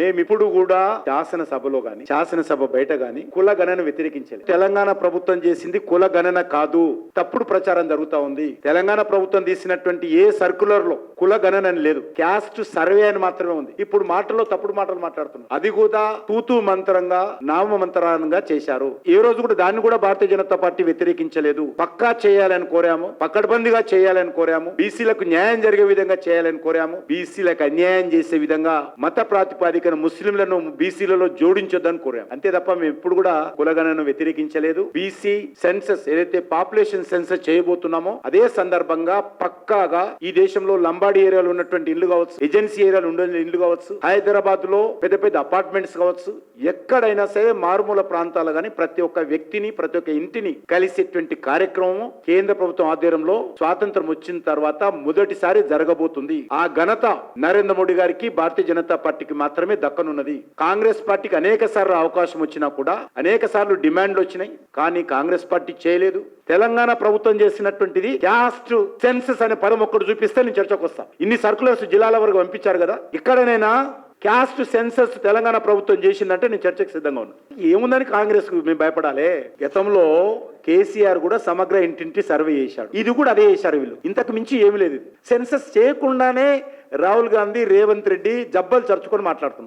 మేమిప్పుడు కూడా శాసనసభలో గాని శాసనసభ బయట గాని కుల గణన వ్యతిరేకించాలి తెలంగాణ ప్రభుత్వం చేసింది కుల గణన కాదు. తప్పుడు ప్రచారం జరుగుతా ఉంది. తెలంగాణ ప్రభుత్వం తీసినటువంటి ఏ సర్కులర్లో కుల గణన అని లేదు. క్యాస్ట్ సర్వే అని మాత్రమే ఉంది. ఇప్పుడు మాటల్లో తప్పుడు మాటలు మాట్లాడుతున్నారు. అది కూడా తూతు మంత్రంగా నామ మంత్రంగా చేశారు. ఏ రోజు కూడా దాన్ని కూడా భారతీయ జనతా పార్టీ వ్యతిరేకించలేదు. పక్కా చేయాలని కోరాము. పక్కడబందిగా చేయాలని కోరాము. బీసీలకు న్యాయం జరిగే విధంగా చేయాలని కోరాము. బీసీలకు అన్యాయం చేసే విధంగా మత అందుకని ముస్లింలను బీసీలలో జోడించొద్దని కోరాము అంతే తప్ప మేము ఎప్పుడు కూడా కులగణను వ్యతిరేకించలేదు. బీసీ సెన్సస్ ఏదైతే పాపులేషన్ సెన్సస్ చేయబోతున్నామో అదే సందర్భంగా పక్కాగా ఈ దేశంలో లంబాడి ఏరియాలో ఉన్నటువంటి ఇల్లు కావచ్చు ఏజెన్సీ ఏరియాలో ఉండే ఇల్లు కావచ్చు హైదరాబాద్లో పెద్ద పెద్ద అపార్ట్మెంట్స్ కావచ్చు ఎక్కడైనా సరే మారుమూల ప్రాంతాలు గాని ప్రతి ఒక్క వ్యక్తిని ప్రతి ఒక్క ఇంటిని కలిసేటువంటి కార్యక్రమం కేంద్ర ప్రభుత్వం ఆధ్వర్యంలో స్వాతంత్రం వచ్చిన తర్వాత మొదటిసారి జరగబోతుంది. ఆ ఘనత నరేంద్ర మోడీ గారికి భారతీయ జనతా పార్టీకి మాత్రమే దక్కనున్నది. కాంగ్రెస్ పార్టీకి అనేక సార్లు అవకాశం వచ్చినా కూడా అనేక సార్లు డిమాండ్లు వచ్చినాయి. కానీ కాంగ్రెస్ పార్టీ చేయలేదు. తెలంగాణ ప్రభుత్వం చేసినటువంటిది క్యాస్ట్ సెన్సెస్ అనే పదం ఒక్కటి చూపిస్తే నేను చర్చకు వస్తా. ఇన్ని సర్కులర్స్ జిల్లాల వరకు పంపించారు కదా. ఇక్కడనైనా క్యాస్ట్ సెన్సస్ తెలంగాణ ప్రభుత్వం చేసిందంటే నేను చర్చకు సిద్ధంగా ఉన్నాను ఏముందని కాంగ్రెస్ మేము భయపడాలి? గతంలో కేసీఆర్ కూడా సమగ్ర ఇంటింటి సర్వే చేశాడు. ఇది కూడా అదే చేశారు వీళ్ళు. ఇంతకు మించి ఏమీ లేదు. సెన్సెస్ సెన్సస్ చేయకుండానే రాహుల్ గాంధీ రేవంత్ రెడ్డి జబ్బలు చర్చుకొని మాట్లాడుతున్నారు.